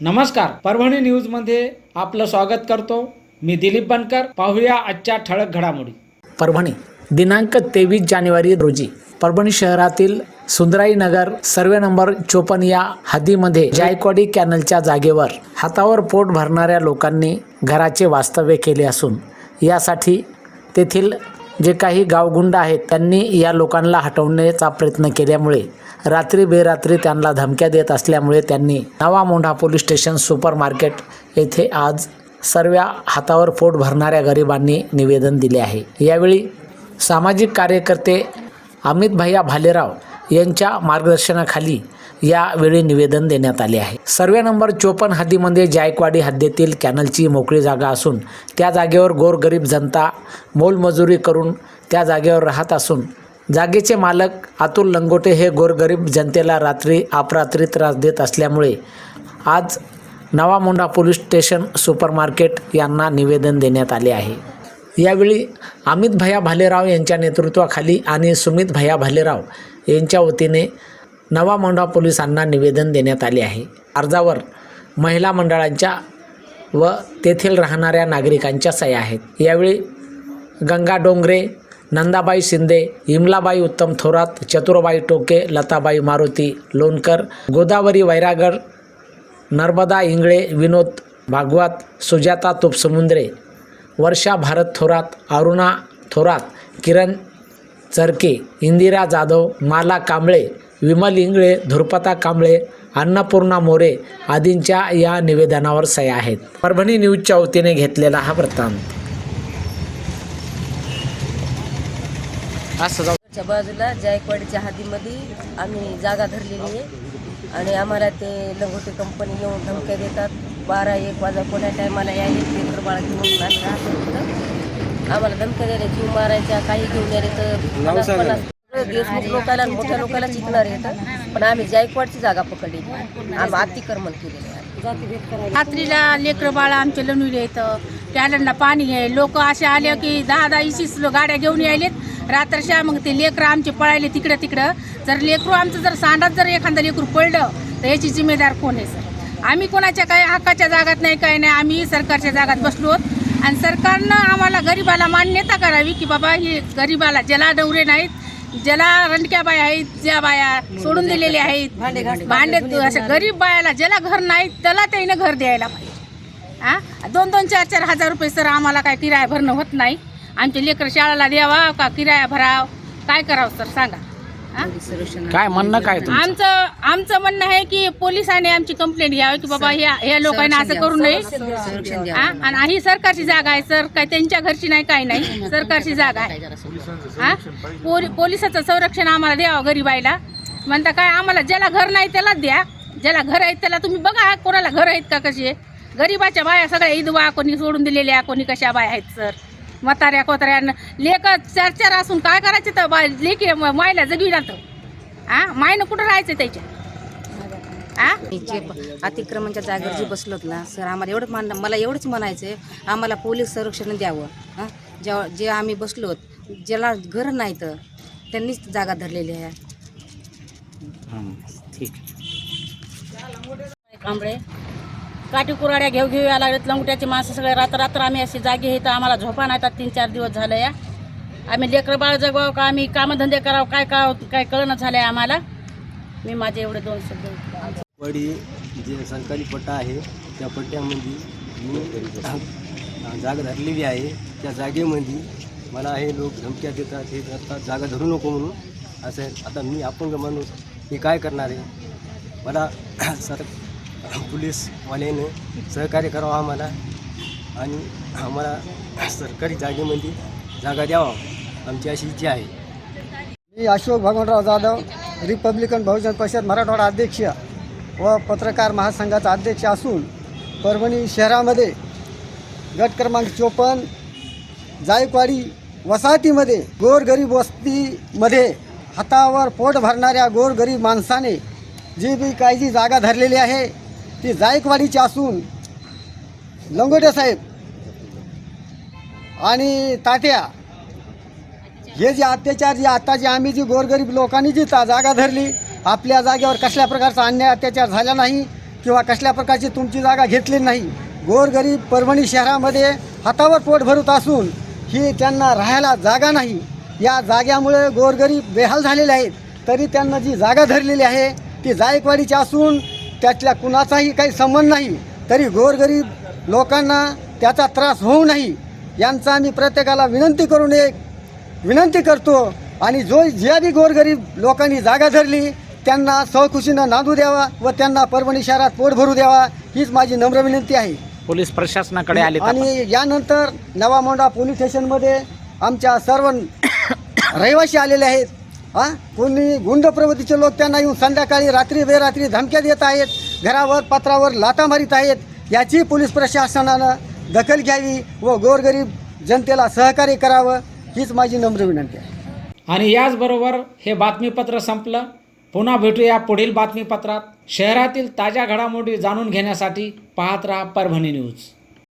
नमस्कार परभणी न्यूजमध्ये आपलं स्वागत करतो. मी दिलीप बनकर पाहूया आजच्या ठळक घडामोडी. परभणी दिनांक तेवीस जानेवारी रोजी परभणी शहरातील सुंदराई नगर सर्वे नंबर चोपन्न या हद्दीमध्ये जायकवाडी कॅनलच्या जागेवर हातावर पोट भरणाऱ्या लोकांनी घराचे वास्तव्य केले असून यासाठी तेथील जे काही गावगुंड आहेत त्यांनी या लोकांना हटवण्याचा प्रयत्न केल्यामुळे रात्री बेरात्री त्यांना धमक्या देत असल्यामुळे त्यांनी Nava Mondha police station super market येथे आज सर्व हातावर पोट भरणाऱ्या गरिबांनी निवेदन दिले आहे. यावेळी सामाजिक कार्यकर्ते अमित भैया भालेराव यांच्या मार्गदर्शनाखाली यावेळी निवेदन देण्यात आले आहे. सर्वे नंबर चोपन्न हद्दीमध्ये जायकवाडी हद्दीतील कॅनलची मोकळी जागा असून त्या जागेवर गोरगरीब जनता मोलमजुरी करून त्या जागेवर राहत असून जागेचे मालक अतुल लंगोटे हे गोरगरीब जनतेला रात्री अपरात्री त्रास देत असल्यामुळे आज Nava Mondha police station super market यांना निवेदन देण्यात आले आहे. यावेळी अमित भैया भालेराव यांच्या नेतृत्वाखाली आणि सुमित भैया भालेराव यांच्या वतीने नवा मोंढा पोलिसांना निवेदन देण्यात आले आहे. अर्जावर महिला मंडळांच्या व तेथील राहणाऱ्या नागरिकांच्या सह्या आहेत. यावेळी गंगा डोंगरे नंदाबाई शिंदे इमलाबाई उत्तम थोरात चतुरबाई टोके लताबाई मारुती लोणकर गोदावरी वैरागड नर्मदा इंगळे विनोद भागवत सुजाता तुपसमुंद्रे वर्षा भारत थोरात अरुणा थोरात किरण चरके इंदिरा जाधव माला कांबळे विमल इंगळे धुरपता कांबळे अन्नपूर्णा मोरे आदींच्या या निवेदनावर सह्या आहेत. परभणी न्यूजच्या वतीने घेतलेला हा वृत्तांत. असं जाऊ. च्या बाजूला जायकवाडीच्या हद्दीमध्ये आम्ही जागा धरलेली आहे. आणि आम्हाला ते लंगोटी कंपनी येऊन धमक्या देतात. बारा एक वाजा कोण्या टायमाला या एक लेकर बाळा घेऊन आम्ही राहतो. तिथं आम्हाला धमक्या द्यायला जीव मारायच्या काही घेऊन यायला तर पन्नास पन्नास देशमुख लोकांना मोठ्या लोकांना चिकणार येतं पण आम्ही जायकवाडची जागा पकडलेली आहे. आम्ही अतिक्रमण केलेलं आहे. रात्रीला लेकरं बाळा आमचे लणविले येतं. टॅलंटला पाणी आहे लोक असे आले की दहा दहा इशीस गाड्या घेऊन यायलेत. रात्रशा मग ते लेकरं आमचे पळायले तिकडं तिकडं जर लेकरू आमचं जर सांडात जर एखादं लेकरू पडलं तर याची जिम्मेदार कोण आहे सर? आम्ही कोणाच्या काही हक्काच्या जागात नाही काही नाही. आम्ही सरकारच्या जागात बसलो आणि सरकारनं आम्हाला गरिबाला मान्यता करावी की बाबा ही गरिबाला ज्याला डवरे नाहीत ज्याला रंडक्या बाया आहेत ज्या बाया सोडून दिलेल्या आहेत भांडे अशा गरीब बायाला ज्याला घर नाही त्याला त्याने घर द्यायला पाहिजे. हा? दोन दोन चार चार हजार रुपये सर आम्हाला काय किराया भरणं होत नाही. आमचे लेकर शाळेला द्यावा का किराया भराव? काय करावं सर? सांगा? काय म्हणणं काय तुमचं? आमचं आमचं म्हणणं आहे की पोलिसांनी आमची कंप्लेंट घ्यावी की बाबा ह्या ह्या लोकांना असं करू नये. हा? आणि ही सरकारची जागा आहे. सर काय त्यांच्या घरची नाही काय नाही. सरकारची जागा आहे. हा? पोली पोलिसाचं संरक्षण आम्हाला द्यावं गरीबाईला. म्हणता काय आम्हाला ज्याला घर नाही त्यालाच द्या. ज्याला घर आहेत त्याला तुम्ही बघा कोणाला घर आहेत का कसे? गरीबाच्या बाया सगळ्या इदवा कोणी सोडून दिलेल्या कोणी कशा बाया आहेत सर? म्हाताऱ्या कोताऱ्या लेख चार चार असून काय करायचे तर बा लेकी मायला जगवी तर हा मायनं कुठं राहायचं त्याच्या? जे अतिक्रमणच्या जागेवर जे बसलोत ना सर आम्हाला एवढंच मान मला एवढंच म्हणायचं आहे आम्हाला पोलीस संरक्षण द्यावं. हां जेव्हा जे आम्ही बसलोत ज्याला घर नाही तर त्यांनीच जागा धरलेली आहे. हं, ठीक. कांबळे काठी कुराड्या घेऊ घेऊ या लागलेत. लंगुट्याचे माणसं सगळे रात्र रात्र आम्ही अशी जागी तर आम्हाला झोपा नाही. येतात तीन चार दिवस झालं या. आम्ही लेकरं बाळ जगवावं का? आम्ही कामधंदे करावं? काय का काय कळणं झालं आहे आम्हाला? मी माझे एवढे दोन शब्द वडी जे सरकारी पट्टा आहे त्या पट्ट्यामध्ये मी जागा धरलेली आहे. त्या जागेमध्ये मला हे लोक धमक्या देतात हे करतात. जागा धरू नको म्हणून. असं आता मी अपंग माणूस. हे काय करणार आहे? मला सर पोलीसवाल्याने सहकार्य करावं आम्हाला आणि आम्हाला सरकारी जागेमध्ये जागा द्यावा. आमची अशी इच्छा आहे. मी अशोक भगवानराव जाधव रिपब्लिकन बहुजन परिषद मराठवाडा अध्यक्ष व पत्रकार महासंघाचा अध्यक्ष असून परभणी शहरामध्ये गट क्रमांक चोपन्न जायकवाडी वसाहतीमध्ये गोरगरीब वस्तीमध्ये हातावर पोट भरणाऱ्या गोरगरीब माणसाने जी बी काही जी जागा धरलेली आहे. ती जायकवाडीची असून लंगोटे साहेब आणि ताट्या हे जे अत्याचार जे आता जे आम्ही जी गोरगरीब लोकांनी जी जागा धरली आपल्या जागेवर कसल्या प्रकारचा अन्याय अत्याचार झाला नाही किंवा कसल्या प्रकारची तुमची जागा घेतली नाही गोरगरीब परभणी शहरामध्ये हातावर पोट भरत असून ही त्यांना राहायला जागा नाही. या जाग्यामुळे गोरगरीब बेहाल झालेले आहेत. तरी त्यांना जी जागा धरलेली आहे ती जायकवाडीची असून त्यातल्या कुणाचाही काही संबंध नाही तरी गोरगरीब लोकांना त्याचा त्रास होऊ नाही. यांचा आम्ही प्रत्येकाला विनंती करून एक विनंती करतो आणि जो ज्या बी गोरगरीब लोकांनी जागा धरली त्यांना सहखुशीनं नांदू द्यावा व त्यांना परभणी शहरात पोट भरू द्यावा हीच माझी नम्र विनंती आहे. पोलीस प्रशासनाकडे आले आणि यानंतर नवा मोंढा पोलीस स्टेशनमध्ये आमच्या सर्व रहिवासी आलेले आहेत. हा? कोणी गुंड प्रवृत्तीचे लोक त्यांना येऊन संध्याकाळी रात्री बेरात्री धमक्या देत आहेत घरावर पत्रावर लाथा मारित आहेत याची पोलीस प्रशासनानं दखल घ्यावी व गोरगरीब जनतेला सहकार्य करावं हीच माझी नम्र विनंती आहे. आणि याचबरोबर हे बातमीपत्र संपलं. पुन्हा भेटूया पुढील बातमीपत्रात. शहरातील ताज्या घडामोडी जाणून घेण्यासाठी पाहत राहा परभणी न्यूज.